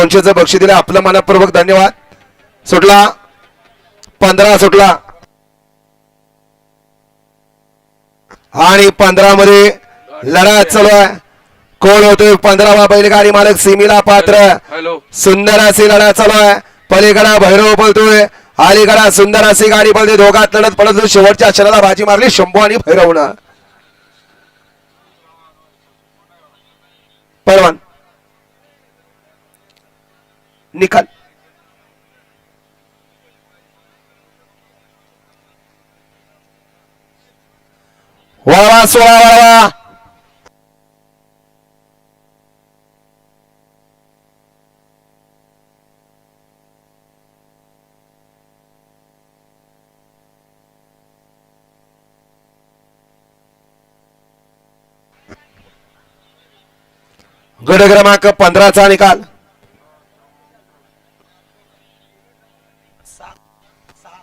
दोनशेचं बक्षीस दिलं. आपलं मनपूर्वक धन्यवाद. सुटला? पंधरा सुटला. आणि पंधरा मध्ये लढा चालू आहे. कोण होतोय पंधरावा बैलगाडी मालक सिमीला पात्र. सुंदर अशी लढा चालू आहे. पलीकडा भैरव पळतोय. अलीकडा सुंदर अशी गाडी पळते. दोघात लढत पडत शेवटच्या अक्षराला बाजी मारली शंभू आणि भैरवनं. निकाल. वळवा सोळा वळवा. गड क्रमांक पंधराचा निकाल. ささ